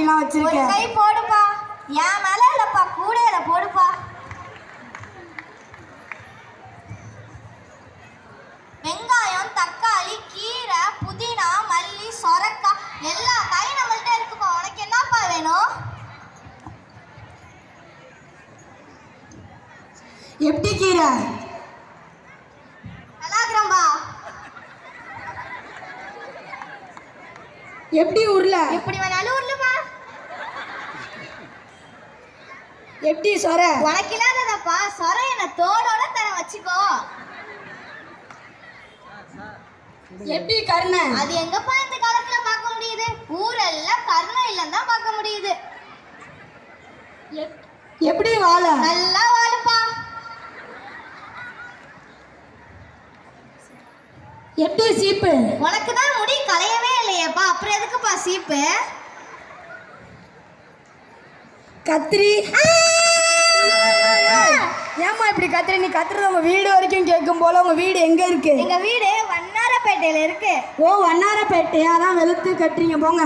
ஒரு வச்சிருக்க. கை போடுப்பா. என் மேல இல்லப்பா கூடையில போடுப்பா. வெங்காயம் தக்காளி கீரை புதினா மல்லி சொரக்காய் எல்லா காயும் நம்மள்ட்ட இருக்குப்பா. உனக்கு என்னப்பா வேணும்? எப்படி கீரை? நல்லா இருக்கிறோம்பா எப்படி உருளை? எப்படி வேணாலும் உருளுப்பா. எப்படி சொர. உனக்கு இல்லாததப்பா சொர என்ன தோடோட தர வச்சுக்கோ. எப்படி கருணை. அது எங்கப்பா இந்த காலத்துல பார்க்க முடியுது? ஊரெல்லாம் கருணை இல்லைன்னு தான் பார்க்க முடியுது. எப்படி வாழை? நல்லா வாழுப்பா. எப்படி சீப்பு. உனக்கு தான் முடி கலையவே இல்லையேப்பா அப்புறம் எதுக்குப்பா சீப்பு? கத்திரி. ஏம்மா இப்படி கத்திரி நீ கத்துறது உங்க வீடு வரைக்கும் கேட்கும் போல. உங்க வீடு எங்க இருக்கு? எங்க வீடு வண்ணாரப்பேட்டையில இருக்கு. ஓ வண்ணாரப்பேட்டையா? தான் வெளுத்து கட்டுறீங்க. போங்க.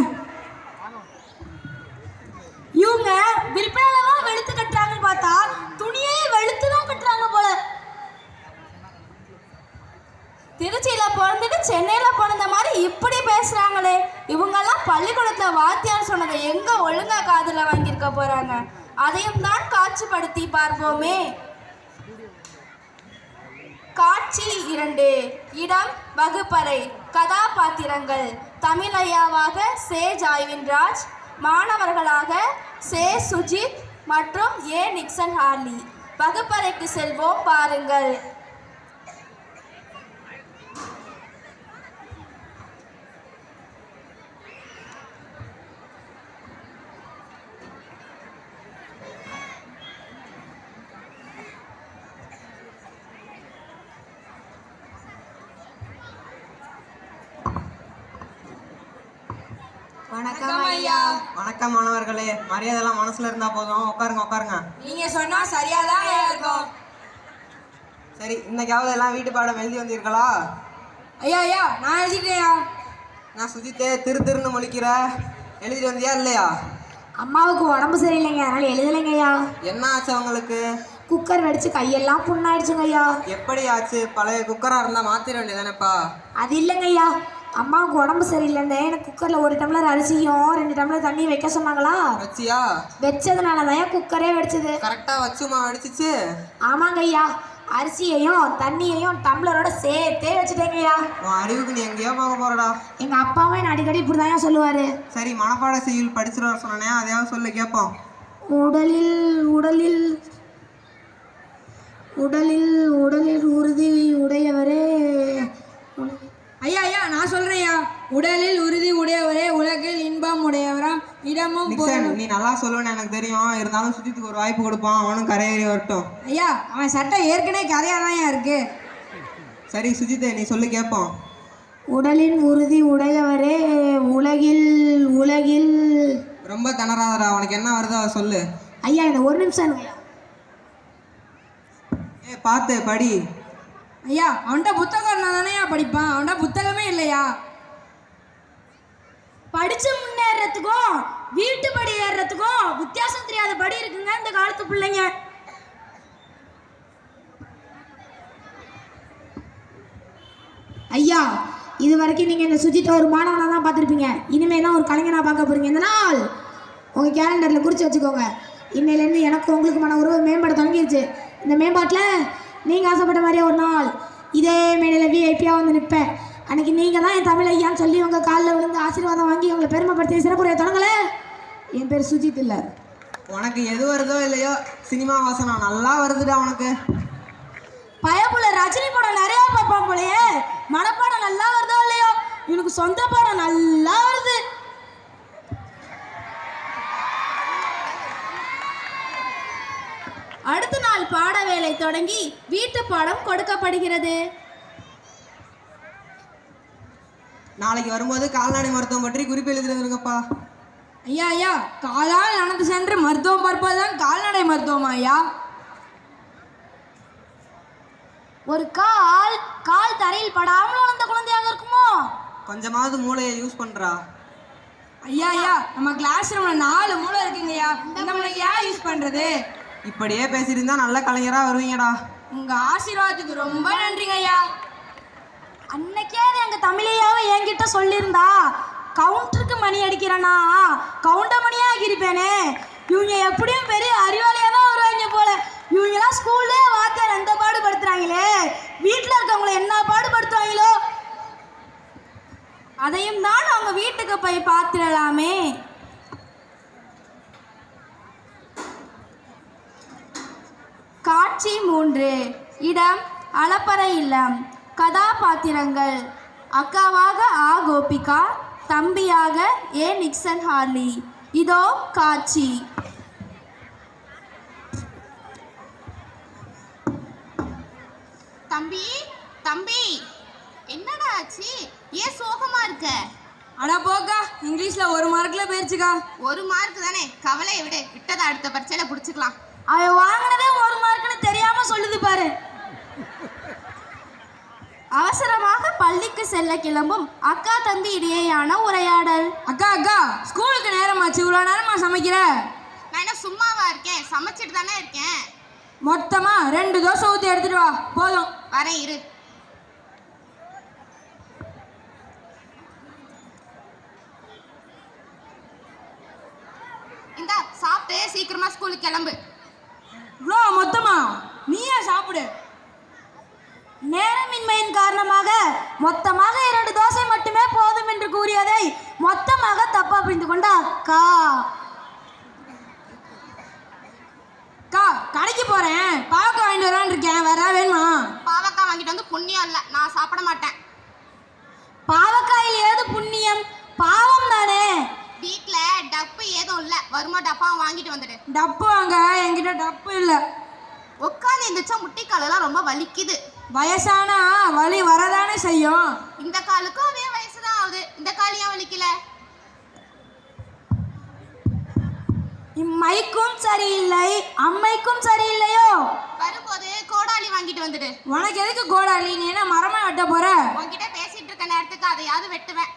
இவங்க விற்பனையில தான் வெளுத்து கட்டுறாங்கன்னு பார்த்தா துணியே வெளுத்து தான் கட்டுறாங்க போல. திருச்சியில பிறந்துட்டு சென்னையில பிறந்த மாதிரி இப்படி பேசுறாங்களே. இவங்கெல்லாம் பள்ளிக்கூடத்துல வாத்தியார் சொன்னதை எங்க ஒழுங்கா காதுல வாங்கியிருக்க போறாங்க? அதையும் தான் காட்சிப்படுத்தி பார்ப்போமே. காட்சி இரண்டு இடம் வகுப்பறை கதாபாத்திரங்கள். தமிழையாவாக சே. ஜாய்வின்ராஜ் மாணவர்களாக சே. சுஜித் மற்றும் ஏ. Nixon Harley. வகுப்பறைக்கு செல்வோம் பாருங்கள். வணக்கம் ஐயா. வணக்கம் மாணவர்களே. மரியாதைலாம் மனசுல இருந்தா போதும். உட்காருங்க உட்காருங்க. நீங்க சொன்னா சரியாதான் இருக்கும். சரி இன்னைக்காவது எல்லாம் வீட்டு பாடம் எழுதி வந்தீர்களா? ஐயா ஐயா நான் எழுதிட்டேயா நான் சுஜித்தே திரு திருன்னு முழிக்கிற? எழுதிட்டு வந்தியா இல்லையா? அம்மாவுக்கு உடம்பு சரியில்லைங்க. அதனால எழுதலைங்க ஐயா. என்ன ஆச்சு உங்களுக்கு குக்கர் வெடிச்சு கையெல்லாம் புண்ணாயிடுச்சுங்க ஐயா. எப்படி ஆச்சு பழைய குக்கரா இருந்தா மாத்திர வேண்டியதானேப்பா அது இல்லைங்க ஐயா. அம்மாவுக்கு உடம்பு சரியில்லைன்னு எனக்கு குக்கரில் ஒரு டம்ளர் அரிசியும் ரெண்டு டம்ளர் தண்ணி வைக்க சொன்னாங்களா? வச்சியா வச்சதுனால தான் குக்கரே வெடிச்சது. கரெக்டா வச்சுமா அடிச்சிச்சு ஆமாங்க ஐயா அரிசியையும் தண்ணியையும் டம்ளரோட சேர்த்தே வச்சுட்டேங்க ஐயா உன் அறிவுக்கு நீ எங்கேயோ போக போறடா. எங்கள் அப்பாவும் என்ன அடிக்கடி இப்படி தான் சொல்லுவார். சரி மனப்பாட செய்யுள் படிச்சுட்டு வர சொன்னனே அதையாவது சொல்லு கேட்போம் உடலில் உடலில் உடலில் உடலில் உறுதி உடையவரே ஐயா ஐயா நான் சொல்றேன்யா உடலில் உறுதி உடையவரே உலகில் இன்பம் உடையவராம். இடமும் நிக்சன் நீ நல்லா சொல்லுவேன்னு எனக்கு தெரியும். இருந்தாலும் சுஜித்துக்கு ஒரு வாய்ப்பு கொடுப்பான். அவனும் கரையேறி வரட்டும். ஐயா அவன் சட்டை ஏற்கனவே கதையாக இருக்கு. சரி சுஜித்தே நீ சொல்லு கேட்போம். உடலின் உறுதி உடையவரே உலகில் உலகில். ரொம்ப திணறாதடா. உனக்கு என்ன வருதோ சொல்லு. ஐயா இந்த ஒரு நிமிஷம். ஏ பார்த்து படி. ஐயா அவன்கிட்ட புத்தகம் இருந்தால் தானேயா படிப்பான்? அவன்கிட்ட புத்தகமே இல்லையா? படிச்சு முன்னேறதுக்கும் வீட்டு படி ஏறுறதுக்கும் வித்தியாசம் தெரியாத படி இருக்குங்க இந்த காலத்து பிள்ளைங்க. ஐயா இது வரைக்கும் நீங்கள் இந்த சுஜித்தை ஒரு மாணவனாக தான் பார்த்துருப்பீங்க. இனிமே தான் ஒரு கலைஞனாக பார்க்க போறீங்க? இந்த நாள் உங்கள் கேலண்டரில் குறித்து வச்சுக்கோங்க. இன்னையிலேருந்து எனக்கு உங்களுக்குமான உறவு மேம்பட தொடங்கிடுச்சு இந்த மேம்பாட்டில் நீங்கள் ஆசைப்பட்ட மாதிரியே ஒரு நாள் இதே மேடையில் விஐபியாக வந்து நிற்பேன் அன்னைக்கு நீங்கள் தான் என் தமிழ் ஐயான்னு சொல்லி உங்கள் காலில் விழுந்து ஆசீர்வாதம் வாங்கி உங்களை பெருமைப்படுத்தி சிறப்புரையை தொடங்கலை என் பேர் சுஜித் இல்லை. உனக்கு எது வருதோ இல்லையோ சினிமா வாசனம் நல்லா வருதுடா உனக்கு. பயப்புல ரஜினி படம் நிறைய பார்ப்பான் போலயே. மனப்பாடம் நல்லா வருதோ இல்லையோ? இவனுக்கு சொந்த படம் நல்லா வருது. அடுத்த நாள் பாட வேலை தொடங்கி வீட்டு பாடம் கொடுக்கப்படுகிறது. நாளைக்கு வரும்போது கால்நடை மருத்துவம் பற்றி குறிப்பு எழுதிருந்துருங்கப்பா ஐயா ஐயா காலால் நடந்து சென்று மருத்துவம் பார்ப்பதுதான் கால்நடை மருத்துவமா ஐயா? ஒரு கால் கால் தரையில் படாமல் வளர்ந்த குழந்தையாக இருக்குமோ? கொஞ்சமாவது மூளையை யூஸ் பண்ணுறா ஐயா ஐயா நம்ம கிளாஸ் ரூம்ல நாலு மூளை இருக்குங்கய்யா இந்த மூளைக்கு ஏன் யூஸ் பண்றது? இப்படியே பேசியிருந்தா நல்ல கலைஞராக வருவீங்கடா. உங்க ஆசீர்வாதத்துக்கு ரொம்ப நன்றிங்க ஐயா. தமிழையாவே என்கிட்ட சொல்லியிருந்தா கவுண்டருக்கு மணி அடிக்கிறேன்னா கவுண்டர் மணியாக ஆகிருப்பேனே இவங்க எப்படியும் பெரிய அறிவாளியாக தான் வருவாங்க போல. இவங்கெல்லாம் ஸ்கூல்லே வாத்தியார் எந்த பாடுபடுத்துகிறாங்களே வீட்டில் இருக்கவங்கள என்ன பாடுபடுத்துவாங்களோ? அதையும் தான் அவங்க வீட்டுக்கு போய் பார்த்துடலாமே. காட்சி மூன்று. இடம் அளப்பறை இல்லம். கதாபாத்திரங்கள். அக்காவாக ஆ கோபிகா. தம்பியாக ஏ நிக்சன் ஹார்லி. இதோ காட்சி. தம்பி தம்பி என்னடா ஆச்சு? ஏன் சோகமா இருக்க? அட போக்கா இங்கிலீஷ்ல ஒரு மார்க்ல போயிருச்சுக்கா. ஒரு மார்க் தானே. கவலையை விடு. விட்டதை அடுத்த பரீட்சையில புடிச்சுக்கலாம். அவன் வாங்கினதே ஒரு மார்க்குன்னு தெரியாமல் சொல்லுது பாரு. அவசரமாக பள்ளிக்கு செல்ல கிளம்பும் அக்கா தம்பி இடையேயான உரையாடல். அக்கா அக்கா ஸ்கூலுக்கு நேரமாச்சு. இவ்வளோ நேரமா சமைக்கிற? நான் என்ன சும்மாவா இருக்கேன்? சமைச்சிட்டு தானே இருக்கேன். மொத்தமா ரெண்டு தோசை ஊற்றி எடுத்துட்டு வா. போதும். வரேன் இரு. இந்தா சாப்பிட்டு சீக்கிரமா ஸ்கூலுக்கு கிளம்பு. இவ்வளோ மொத்தமா? நீயே சாப்பிடு. நேரமின்மையின் காரணமாக மொத்தமாக இரண்டு தோசை மட்டுமே போதும் என்று கூறியதை மொத்தமாக தப்பா புரிந்து கொண்ட அக்கா. அக்கா கடைக்கு போறேன். பாக்க வாங்கிட்டு வரான்னு இருக்கேன். வேற வேணுமா? பாவக்காய் வாங்கிட்டு வந்து புண்ணியம் இல்லை. நான் சாப்பிட மாட்டேன். பாவக்காயில் ஏது புண்ணியம்? பாவம் தானே. வீட்ல டப்பு ஏதும் இல்லை. வருமா டப்பா வாங்கிட்டு வந்துடு. டப்பு வாங்க. என்கிட்ட டப்பு இல்லை. உட்காந்து எந்திரிச்சா முட்டிக்காலெல்லாம் ரொம்ப வலிக்குது. வயசானா வலி வரதானே செய்யும். இந்த காலுக்கும் அதே வயசு தான் ஆகுது. இந்த கால் ஏன் வலிக்கல? இம்மைக்கும் சரியில்லை அம்மைக்கும் சரியில்லையோ? வரும்போது கோடாலி வாங்கிட்டு வந்துடு. உனக்கு எதுக்கு கோடாலி? நீ என்ன மரமா வெட்ட போற? உன்கிட்ட பேசிட்டு இருக்க நேரத்துக்கு அதையாவது வெட்டுவேன்.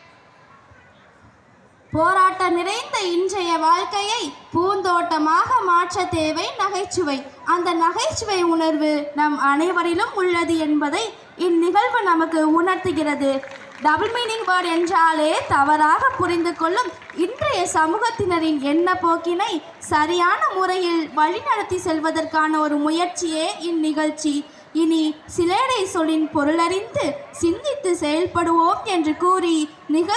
போராட்ட நிறைந்த இன்றைய வாழ்க்கையை பூந்தோட்டமாக மாற்ற தேவை நகைச்சுவை. அந்த நகைச்சுவை உணர்வு நம் அனைவரிலும் உள்ளது என்பதை இந்நிகழ்வு நமக்கு உணர்த்துகிறது. டபுள் மீனிங் வேர்ட் என்றாலே தவறாக புரிந்து கொள்ளும் இன்றைய சமூகத்தினரின் எண்ண போக்கினை சரியான முறையில் வழிநடத்தி செல்வதற்கான ஒரு முயற்சியே இந்நிகழ்ச்சி. இனி சிலேடை சொல்லின் பொருளறிந்து சிந்தித்து செயல்படுவோம் என்று கூறி நிகழ்ச்சி